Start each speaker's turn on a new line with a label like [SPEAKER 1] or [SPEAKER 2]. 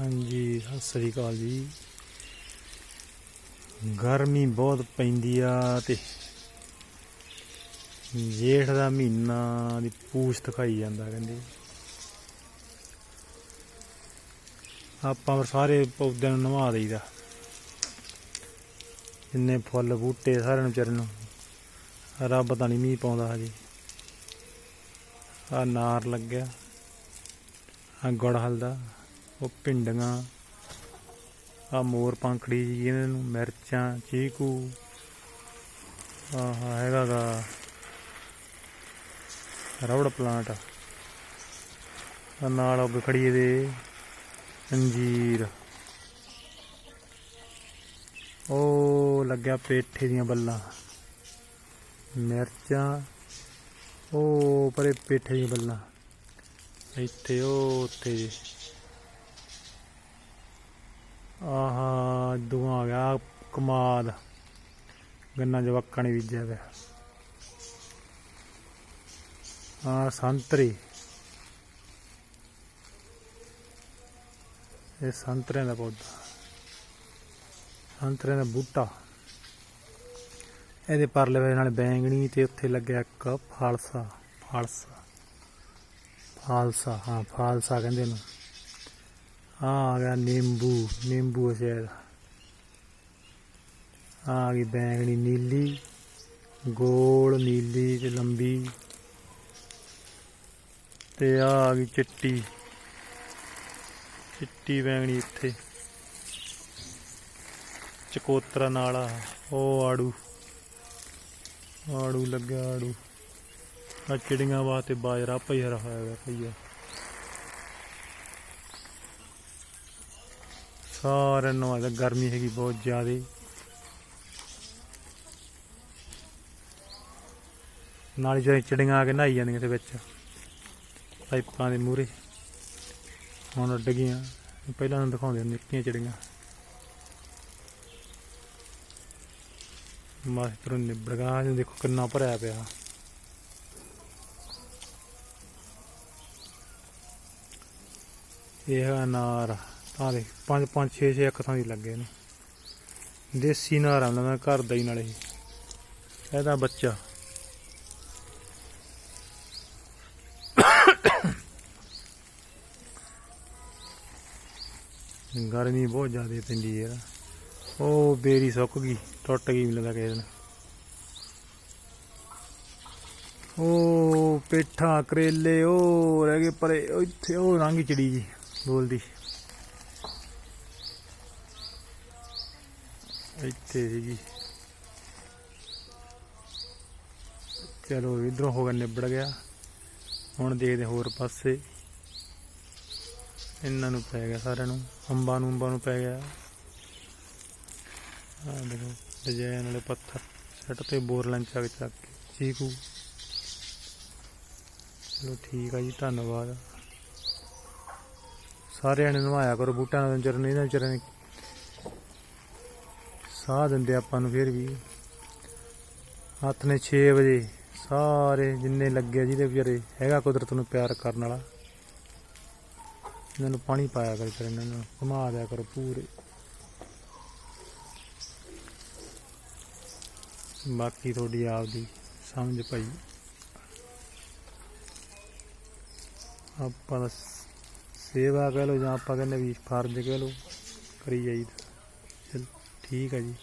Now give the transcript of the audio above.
[SPEAKER 1] ਹਾਂਜੀ, ਸਤਿ ਸ੍ਰੀ ਅਕਾਲ ਜੀ। ਗਰਮੀ ਬਹੁਤ ਪੈਂਦੀ ਆ ਤੇ ਜੇਠ ਦਾ ਮਹੀਨਾ ਦੀ ਪੂਛ ਦਿਖਾਈ ਜਾਂਦਾ, ਕਹਿੰਦੇ। ਆਪਾਂ ਫਿਰ ਸਾਰੇ ਪੌਦਿਆਂ ਨੂੰ ਨਵਾ ਦੇਈਦਾ। ਜਿੰਨੇ ਫੁੱਲ ਬੂਟੇ ਸਾਰਿਆਂ ਨੂੰ ਚਰਨ ਨੂੰ। ਰੱਬ ਤਾਂ ਨਹੀਂ ਮੀਂਹ ਪਾਉਂਦਾ ਹਜੇ। ਆ ਨਾਰ ਲੱਗਿਆ। ਆ ਗੁੜ ਦਾ ਉਹ ਭਿੰਡੀਆਂ ਆ ਮੋਰ ਪੰਖੜੀ ਜੀ, ਇਹਨਾਂ ਨੂੰ ਮਿਰਚਾਂ, ਚੀਕੂ, ਆਹ ਹੈਗਾ ਗਾ ਰਬੜ ਪਲਾਂਟ। ਆ ਨਾਲ ਉਹ ਖੜੀ ਦੇ ਅੰਜੀਰ। ਉਹ ਲੱਗਿਆ ਪੇਠੇ ਦੀਆਂ ਬੱਲਾਂ। ਮਿਰਚਾਂ, ਉਹ ਪਰੇ ਪੇਠੇ ਦੀਆਂ ਬੱਲਾਂ। ਇੱਥੇ, ਉਹ ਉੱਥੇ। ਜੀ ਆਹਾ, ਦੂਆ ਆ ਗਿਆ, ਕਮਾਦ। ਗੰਨਾ ਜਵਾਕਾਂ ਨੇ ਬੀਜਿਆ ਪਿਆ। ਆ ਸੰਤਰੀ। ਇਹ ਸੰਤਰੇ ਦਾ ਪੌਦਾ। ਸੰਤਰੇ ਦਾ ਬੂਟਾ। ਇਹਦੇ ਪਰਲੇ ਵੇ ਨਾਲ ਬੈਂਗਣੀ ਤੇ ਉੱਥੇ ਲੱਗਿਆ ਇੱਕ ਫਾਲਸਾ ਫਾਲਸਾ। ਫਾਲਸਾ, ਹਾਂ, ਫਾਲਸਾ ਕਹਿੰਦੇ ਨੂੰ ਆ ਆ ਗਿਆ ਨਿੰਬੂ ਨਿੰਬੂ ਸ਼ਾਇਦ ਆ ਗਈ ਬੈਂਗਣੀ ਨੀਲੀ, ਗੋਲ ਨੀਲੀ ਤੇ ਲੰਬੀ। ਤੇ ਆ ਆ ਗਈ ਚਿੱਟੀ। ਚਿੱਟੀ ਬੈਂਗਣੀ ਇੱਥੇ। ਚਕੋਤਰਾ ਨਾਲਾ, ਉਹ ਆੜੂ। ਆੜੂ ਲੱਗਿਆ ਆੜੂ। ਆ ਚਿੜੀਆਂ ਵਾਸਤੇ ਬਾਜਰਾ ਭਈਆ ਹੋਇਆ ਹੋਇਆ ਭਈਆ। ਸਾਰਿਆਂ ਨੂੰ ਆਦਾ ਗਰਮੀ ਹੈਗੀ ਬਹੁਤ ਜ਼ਿਆਦੇ। ਨਾਲ ਜਿਹੜੇ ਚਿੜੀਆਂ ਆ ਕੇ ਨਹਾਈ ਜਾਂਦੀਆਂ ਤੇ ਵਿੱਚ ਪਾਈਪਾਂ ਦੇ ਮੂਹਰੇ, ਹੁਣ ਉੱਡ ਗਈਆਂ। ਪਹਿਲਾਂ ਨੂੰ ਦਿਖਾਉਂਦੇ ਨਿੱਕੀਆਂ ਚਿੜੀਆਂ। ਮਾਸਟਰ ਨਿਬੜ ਗਿਆ ਆਹ ਦੇਖੋ ਕਿੰਨਾ ਭਰਿਆ ਪਿਆ। ਇਹ ਹੈ ਅਨਾਰ। ਤਾਂ ਦੇ ਪੰਜ ਪੰਜ 6 6 ਅੱਖ ਥਾਂ ਦੀ ਲੱਗੇ ਨੇ। ਦੇਸੀ ਨਾਰ ਮੈਂ ਘਰ ਦਾ ਹੀ ਨਾਲੇ ਇਹਦਾ ਬੱਚਾ। ਗਰਮੀ ਬਹੁਤ ਜ਼ਿਆਦਾ ਪੈਂਦੀ ਯਾਰ। ਉਹ ਬੇਰੀ ਸੁੱਕ ਗਈ, ਟੁੱਟ ਗਈ ਮੈਨੂੰ ਲੱਗਾ ਕਿਸੇ ਦਿਨ। ਉਹ ਪੇਠਾ ਕਰੇਲੇ, ਉਹ ਰਹਿ ਗਏ ਪਰੇ। ਇੱਥੇ ਉਹ ਰੰਗ ਚਿੜੀ ਜੀ, ਬੋਲਦੀ। ਇੱਥੇ ਸੀਗੀ। ਚਲੋ ਇਧਰੋਂ ਹੋ ਗਿਆ, ਨਿਬੜ ਗਿਆ। ਹੁਣ ਦੇਖਦੇ ਹੋਰ ਪਾਸੇ। ਇਹਨਾਂ ਨੂੰ ਪੈ ਗਿਆ ਸਾਰਿਆਂ ਨੂੰ। ਅੰਬਾਂ ਨੂੰ ਅੰਬਾਂ ਨੂੰ ਪੈ ਗਿਆ। ਆ ਦੇਖੋ, ਡਿਜ਼ਾਈਨ ਵਾਲੇ ਪੱਥਰ। ਸੱਟ ਤੇ ਬੋਰਲਾਂ ਚੱਕ ਚੱਕ ਚੀਕੂ। ਚਲੋ ਠੀਕ ਆ ਜੀ, ਧੰਨਵਾਦ। ਸਾਰਿਆਂ ਨੇ ਨਵਾਇਆ ਕਰੋ ਬੂਟਿਆਂ ਦਾ ਚਰਨ ਇਹਨਾਂ ਵਿਚਾਰਿਆਂ ਨੇ ਸਾਹ ਦਿੰਦੇ ਆਪਾਂ ਨੂੰ ਫਿਰ ਵੀ। ਹੱਥ ਨੇ 6 ਵਜੇ ਸਾਰੇ ਜਿੰਨੇ ਲੱਗੇ ਜਿਹਦੇ ਵਿਚਾਰੇ ਹੈਗਾ ਕੁਦਰਤ ਨੂੰ ਪਿਆਰ ਕਰਨ ਵਾਲਾ। ਇਹਨਾਂ ਨੂੰ ਪਾਣੀ ਪਾਇਆ ਕਰ ਫਿਰ ਇਹਨਾਂ ਨੂੰ, ਘੁਮਾ ਦਿਆ ਕਰੋ ਪੂਰੇ। ਬਾਕੀ ਤੁਹਾਡੀ ਆਪਦੀ ਸਮਝ ਭਾਈ। ਆਪਾਂ ਦਾ ਸੇਵਾ ਕਹਿ ਲਓ ਜਾਂ ਆਪਾਂ ਕਹਿੰਦੇ ਵੀ ਫਰਜ਼ ਕਹਿ ਲਓ ਕਰੀ ਜਾਈਦਾ। ਠੀਕ ਹੈ ਜੀ।